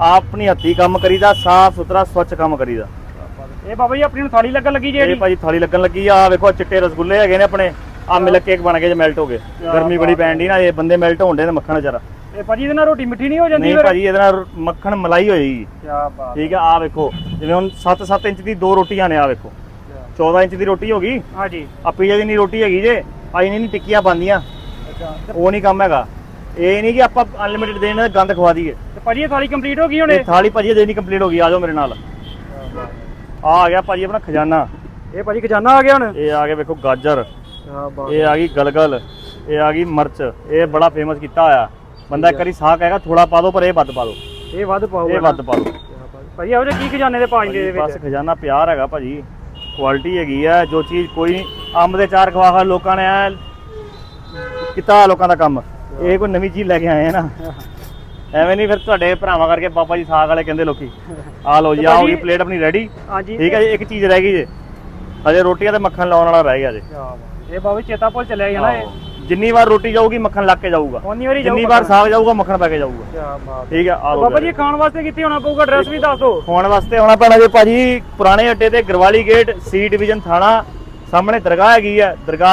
ਆਪਣੀ ਹੱਥੀ ਕੰਮ ਕਰੀਦਾ ਸਾਫ਼ ਸੁਥਰਾ ਸਵੱਛ ਕੰਮ ਕਰੀਦਾ। ਇਹ ਬਾਬਾ ਜੀ ਆਪਣੀ ਨੂੰ ਥਾਲੀ ਲੱਗਣ ਲੱਗੀ ਇਹ ਜਿਹੜੀ ਭਾਜੀ ਥਾਲੀ ਲੱਗਣ ਲੱਗੀ ਆ ਵੇਖੋ ਚਿੱਟੇ ਰਸਗੁੱਲੇ ਹੈਗੇ ਨੇ ਆਪਣੇ ਆ ਮਿਲਕ ਕੇਕ ਬਣ ਕੇ ਜੇ ਮੈਲਟ ਹੋ ਗਏ। ਗਰਮੀ ਬੜੀ ਪੈਣ ਦੀ ਨਾ ਇਹ ਬੰਦੇ ਮੈਲਟ ਹੋਣ ਦੇ ਨੇ ਮੱਖਣ ਵਿਚਾਰਾ ਇਹ ਭਾਜੀ ਇਹਦੇ ਨਾਲ ਰੋਟੀ ਮਿੱਠੀ ਨਹੀਂ ਹੋ ਜਾਂਦੀ ਨਹੀਂ ਭਾਜੀ ਇਹਦੇ ਨਾਲ ਮੱਖਣ ਮਲਾਈ ਹੋਏਗੀ ਕੀ ਬਾਤ ਠੀਕ ਆ ਆ ਵੇਖੋ ਜਿਵੇਂ ਹੁਣ 7-7 ਇੰਚ ਦੀ ਦੋ ਰੋਟੀਆਂ ਨੇ ਆ ਵੇਖੋ। 14 ਇੰਚ ਦੀ ਰੋਟੀ ਹੋ ਗਈ। ਹਾਂਜੀ। ਆ ਪੀਜ਼ੇ ਦੀ ਨਹੀਂ ਰੋਟੀ ਹੈਗੀ ਜੇ ਆ ਇਹਨੀ ਨਹੀਂ ਟਿੱਕੀਆਂ ਬੰਦੀਆਂ ਅੱਛਾ। ਉਹ ਨਹੀਂ ਕੰਮ ਹੈਗਾ। ਇਹ ਨਹੀਂ ਕਿ ਆਪਾਂ ਅਨਲਿਮਿਟਿਡ ਦੇਣ ਗੰਦ ਖਵਾ ਦਈਏ। ਤੇ ਭਾਜੀ ਇਹ ਥਾਲੀ ਕੰਪਲੀਟ ਹੋ ਗਈ ਹੁਣ? ਇਹ ਥਾਲੀ ਭਾਜੀ ਦੇਣੀ ਕੰਪਲੀਟ ਹੋ ਗਈ ਆ ਜਾਓ ਮੇਰੇ ਨਾਲ। ਆ ਆ ਗਿਆ ਭਾਜੀ ਆਪਣਾ ਖਜ਼ਾਨਾ। ਇਹ ਭਾਜੀ ਖਜ਼ਾਨਾ ਆ ਗਿਆ ਹੁਣ? ਇਹ ਆ ਗਿਆ ਵੇਖੋ ਗਾਜਰ। ਬਾਤ ਇਹ ਆ ਗਈ ਗਲਗਲ। ਇਹ ਆ ਗਈ ਮਿਰਚ। ਇਹ ਬੜਾ ਫੇਮਸ ਕੀਤਾ ਹੋਇਆ। ਬੰਦਾ ਇੱਕ ਵਾਰੀ ਸਾਹ ਕਹੇਗਾ ਥੋੜਾ ਪਾ ਦਿਓ ਪਰ ਇਹ ਵੱਧ ਪਾ ਦਿਓ। ਇਹ ਵੱਧ ਪਾਊਗਾ ਇਹ ਵੱਧ ਪਾ ਦਿਓ। ਭਾਜੀ ਆਹ ਕੀ ਖਜ਼ਾਨੇ ਦੇ ਪਾਣੀ ਦੇ ਬਸ ਵਿੱਚ? ਖਜ਼ਾਨਾ ਪਿਆਰ ਹੈਗਾ ਭਾਜੀ। ਕੁਆਲਿਟੀ ਹੈਗੀ ਆ। ਜੋ ਚੀਜ਼ ਕੋਈ ਨਹੀਂ ਅੰਬ ਦੇ ਚਾਰ ਖਵਾ ਖਾ ਲੋਕਾਂ ਨੇ ਐ ਕੀਤਾ ਲੋਕਾਂ ਦਾ ਕੰਮ। ਇਹ ਕੋਈ ਨਵੀਂ ਚੀਜ਼ ਲੈ ਕੇ ਆਏ ਆ ਨਾ। ਐਵੇਂ ਨਹੀਂ ਫਿਰ ਤੁਹਾਡੇ ਭਰਾਵਾਂ ਕਰਕੇ ਪਾਪਾ ਜੀ ਸਾਗ ਵਾਲੇ ਕਹਿੰਦੇ ਲੋਕੀ ਆ ਲਓ ਜੀ ਆ ਹੋ ਗਈ ਪਲੇਟ ਆਪਣੀ ਰੈਡੀ ਹਾਂਜੀ। ਠੀਕ ਹੈ ਜੀ ਇੱਕ ਚੀਜ਼ ਰਹਿ ਗਈ ਜੇ। ਅਜੇ ਰੋਟੀਆਂ ਤੇ ਮੱਖਣ ਲਾਉਣ ਵਾਲਾ ਰਹਿ ਗਿਆ ਜੇ। ਕਿਆ ਬਾਤ। ਇਹ ਬਾਬਾ ਚੇਤਾ ਭੁੱਲ ਚੱਲਿਆ ਗਿਆ ਨਾ ਇਹ। ਜਿੰਨੀ ਵਾਰ ਰੋਟੀ ਜਾਊਗੀ ਮੱਖਣ ਲੱਗ ਕੇ ਜਾਊਗਾ। ਜਿੰਨੀ ਵਾਰ ਸਾਗ ਜਾਊਗਾ ਮੱਖਣ ਪੈ ਕੇ ਜਾਊਗਾ। ਠੀਕ ਹੈ ਆ ਲਓ ਬਾਬਾ ਜੀ ਖਾਣ ਵਾਸਤੇ ਕਿੱਥੇ ਹੋਣਾ ਪਊਗਾ? ਐਡਰੈਸ ਵੀ ਦੱਸ ਦਿਓ। ਖਾਣ ਵਾਸਤੇ ਆਉਣਾ ਪੈਣਾ ਜੇ ਭਾਜੀ ਪੁਰਾਣੇ ਅੱਡੇ ਤੇ ਗਰਵਾਲੀ ਗੇਟ ਸੀ ਡਿਵੀਜ਼ਨ ਥਾਣਾ ਸਾਹਮਣੇ ਦਰਗਾਹ ਹੈਗੀ ਆ ਦਰਗਾਹ